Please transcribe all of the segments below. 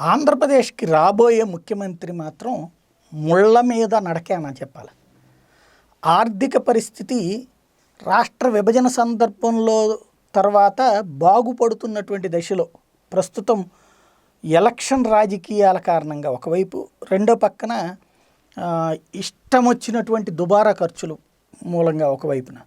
ఆంధ్రప్రదేశ్కి రాబోయే ముఖ్యమంత్రి మాత్రం ముళ్ళ మీద నడకేనని చెప్పాలి. ఆర్థిక పరిస్థితి రాష్ట్ర విభజన సందర్భంలో తర్వాత బాగుపడుతున్నటువంటి దశలో ప్రస్తుతం ఎలక్షన్ రాజకీయాల కారణంగా ఒకవైపు రెండో పక్కన ఇష్టం వచ్చినటువంటి దుబారా ఖర్చులు మూలంగా ఒకవైపున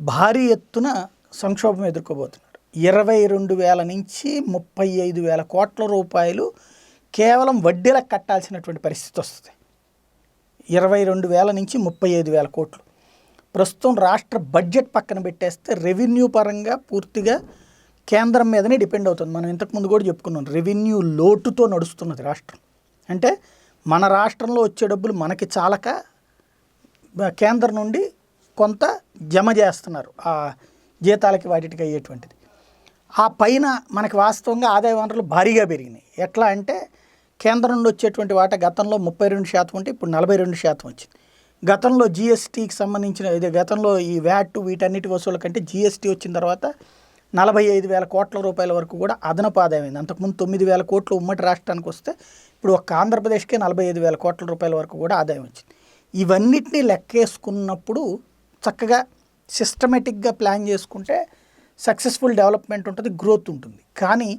భారీ ఎత్తున సంక్షోభం ఎదుర్కోబోతున్నారు. ఇరవై రెండు వేల నుంచి ముప్పై ఐదు వేల కోట్ల రూపాయలు కేవలం వడ్డీలకు కట్టాల్సినటువంటి పరిస్థితి వస్తుంది. ఇరవై రెండు వేల నుంచి ముప్పై ఐదు వేల కోట్లు. ప్రస్తుతం రాష్ట్ర బడ్జెట్ పక్కన పెట్టేస్తే రెవెన్యూ పరంగా పూర్తిగా కేంద్రం మీదనే డిపెండ్ అవుతుంది. మనం ఇంతకుముందు కూడా చెప్పుకున్నాం రెవెన్యూ లోటుతో నడుస్తున్నది రాష్ట్రం. అంటే మన రాష్ట్రంలో వచ్చే డబ్బులు మనకి చాలక కేంద్రం నుండి కొంత జమ చేస్తున్నారు. ఆ జీతాలకి వాటికి అయ్యేటువంటిది. ఆ పైన మనకి వాస్తవంగా ఆదాయ వనరులు భారీగా పెరిగినాయి. ఎట్లా అంటే కేంద్రం నుండి వచ్చేటువంటి వాటా గతంలో ముప్పై రెండు శాతం ఉంటే ఇప్పుడు నలభై రెండు శాతం వచ్చింది. గతంలో జిఎస్టీకి సంబంధించిన ఇది గతంలో ఈ వ్యాట్ వీటన్నిటి వసూల కంటే జిఎస్టీ వచ్చిన తర్వాత నలభై ఐదు వేల కోట్ల రూపాయల వరకు కూడా అదనపు ఆదాయం అయింది. అంతకుముందు తొమ్మిది వేల కోట్లు ఉమ్మడి రాష్ట్రానికి వస్తే ఇప్పుడు ఒక్క ఆంధ్రప్రదేశ్కే నలభై ఐదు వేల కోట్ల రూపాయల వరకు కూడా ఆదాయం వచ్చింది. ఇవన్నిటినీ లెక్కేసుకున్నప్పుడు చక్కగా సిస్టమేటిక్గా ప్లాన్ చేసుకుంటే సక్సెస్ఫుల్ డెవలప్మెంట్ ఉంటుంది గ్రోత్ ఉంటుంది. కానీ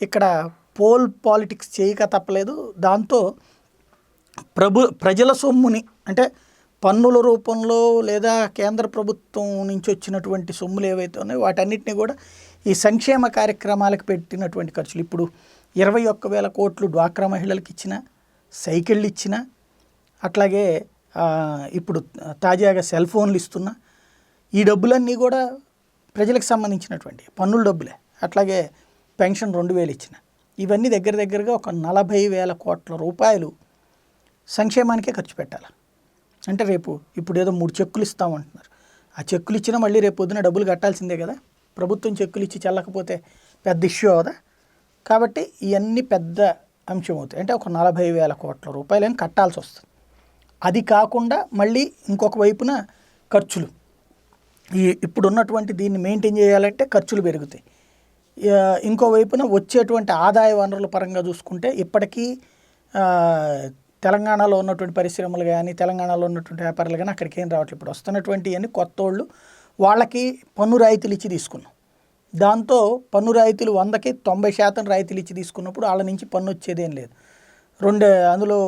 ఇక్కడ పోల్ పాలిటిక్స్ చేయక తప్పలేదు. దాంతో ప్రభు ప్రజల సొమ్ముని అంటే పన్నుల రూపంలో లేదా కేంద్ర ప్రభుత్వం నుంచి వచ్చినటువంటి సొమ్ములు ఏవైతే ఉన్నాయో వాటన్నిటిని కూడా ఈ సంక్షేమ కార్యక్రమాలకు పెట్టినటువంటి ఖర్చులు. ఇప్పుడు ఇరవై ఒక్క వేల కోట్లు డ్వాక్రా మహిళలకు ఇచ్చిన సైకిళ్ళు ఇచ్చిన అట్లాగే ఇప్పుడు తాజాగా సెల్ ఫోన్లు ఇస్తున్నా ఈ డబ్బులన్నీ కూడా ప్రజలకు సంబంధించినటువంటి పన్నుల డబ్బులే. అట్లాగే పెన్షన్ రెండు వేలు ఇచ్చిన. ఇవన్నీ దగ్గర దగ్గరగా ఒక నలభై వేల కోట్ల రూపాయలు సంక్షేమానికే ఖర్చు పెట్టాలి. అంటే రేపు ఇప్పుడు ఏదో మూడు చెక్కులు ఇస్తామంటున్నారు ఆ చెక్కులు ఇచ్చినా మళ్ళీ రేపు పొద్దున డబ్బులు కట్టాల్సిందే కదా. ప్రభుత్వం చెక్కులు ఇచ్చి చెల్లకపోతే పెద్ద ఇష్యూ అవదా? కాబట్టి ఇవన్నీ పెద్ద అంశం అవుతాయి. అంటే ఒక నలభై వేల కోట్ల రూపాయలు ఏం కట్టాల్సి వస్తుంది. అది కాకుండా మళ్ళీ ఇంకొక వైపున ఖర్చులు. ఈ ఇప్పుడు ఉన్నటువంటి దీన్ని మెయింటైన్ చేయాలంటే ఖర్చులు పెరుగుతాయి. ఇంకోవైపున ఇంకో వైపున వచ్చేటువంటి ఆదాయ వనరుల పరంగా చూసుకుంటే ఇప్పటికీ తెలంగాణలో ఉన్నటువంటి పరిశ్రమలు కానీ తెలంగాణలో ఉన్నటువంటి వ్యాపారాలు కానీ అక్కడికి ఏం రావట్లేదు. ఇప్పుడు వస్తున్నటువంటి అని కొత్త వాళ్ళు వాళ్ళకి పన్ను రాయితీలు ఇచ్చి తీసుకున్నాం. దాంతో పన్ను రాయితీలు వందకి తొంభై శాతం రాయితీలు ఇచ్చి తీసుకున్నప్పుడు వాళ్ళ నుంచి పన్ను వచ్చేదేం లేదు. రెండు అందులో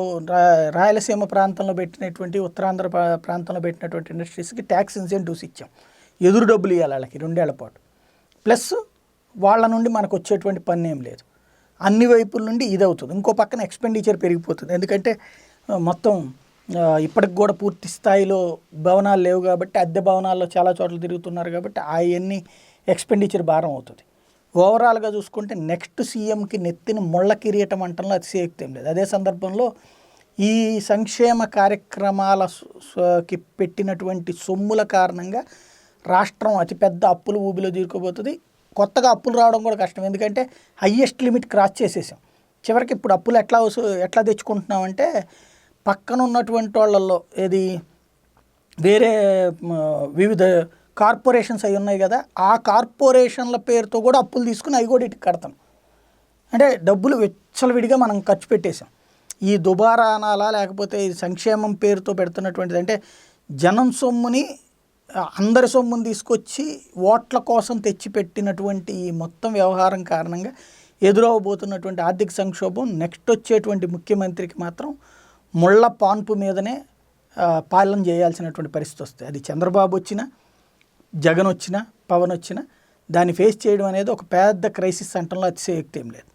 రాయలసీమ ప్రాంతంలో పెట్టినటువంటి ఉత్తరాంధ్ర ప్రాంతంలో పెట్టినటువంటి ఇండస్ట్రీస్కి ట్యాక్స్ ఇన్సెంటివ్స్ ఇచ్చాం. ఎదురు డబ్బులు ఇవ్వాలి వాళ్ళకి రెండేళ్ళ పాటు. ప్లస్ వాళ్ళ నుండి మనకు వచ్చేటువంటి పని ఏం లేదు. అన్ని వైపుల నుండి ఇది అవుతుంది ఇంకో పక్కన ఎక్స్పెండిచర్ పెరిగిపోతుంది. ఎందుకంటే మొత్తం ఇప్పటికి కూడా పూర్తి స్థాయిలో భవనాలు లేవు కాబట్టి అద్దె భవనాల్లో చాలా చోట్ల తిరుగుతున్నారు కాబట్టి అవన్నీ ఎక్స్పెండిచర్ భారం అవుతుంది. ఓవరాల్గా చూసుకుంటే నెక్స్ట్ సీఎంకి నెత్తిన ముళ్ళ కిరీటం అంటంలో అతిశయక్తి ఏం లేదు. అదే సందర్భంలో ఈ సంక్షేమ కార్యక్రమాలకి పెట్టినటువంటి సొమ్ముల కారణంగా రాష్ట్రం అతిపెద్ద అప్పులు ఊబిలో తీరుకోబోతుంది కొత్తగా అప్పులు రావడం కూడా కష్టం. ఎందుకంటే హయ్యెస్ట్ లిమిట్ క్రాస్ చేసేసాం. చివరికి ఇప్పుడు అప్పులు ఎట్లా ఎట్లా తెచ్చుకుంటున్నామంటే పక్కన ఉన్నటువంటి వాళ్ళల్లో ఏది వేరే వివిధ కార్పొరేషన్స్ అవి ఉన్నాయి కదా ఆ కార్పొరేషన్ల పేరుతో కూడా అప్పులు తీసుకుని అవి కూడా ఇటు కడతాం. అంటే డబ్బులు విచ్చలవిడిగా మనం ఖర్చు పెట్టేశాం ఈ దుబారా అనాలా లేకపోతే సంక్షేమం పేరుతో పెడుతున్నటువంటిది అంటే జనం సొమ్ముని అందరి సొమ్మును తీసుకొచ్చి ఓట్ల కోసం తెచ్చిపెట్టినటువంటి ఈ మొత్తం వ్యవహారం కారణంగా ఎదురవబోతున్నటువంటి ఆర్థిక సంక్షోభం నెక్స్ట్ వచ్చేటువంటి ముఖ్యమంత్రికి మాత్రం ముళ్ళ పాన్పు మీదనే పాలన చేయాల్సినటువంటి పరిస్థితి వస్తుంది. అది చంద్రబాబు వచ్చినా జగన్ వచ్చినా పవన్ వచ్చినా దాన్ని ఫేస్ చేయడం అనేది ఒక పెద్ద క్రైసిస్ అంటంలో అతిశయోక్తి ఏం లేదు.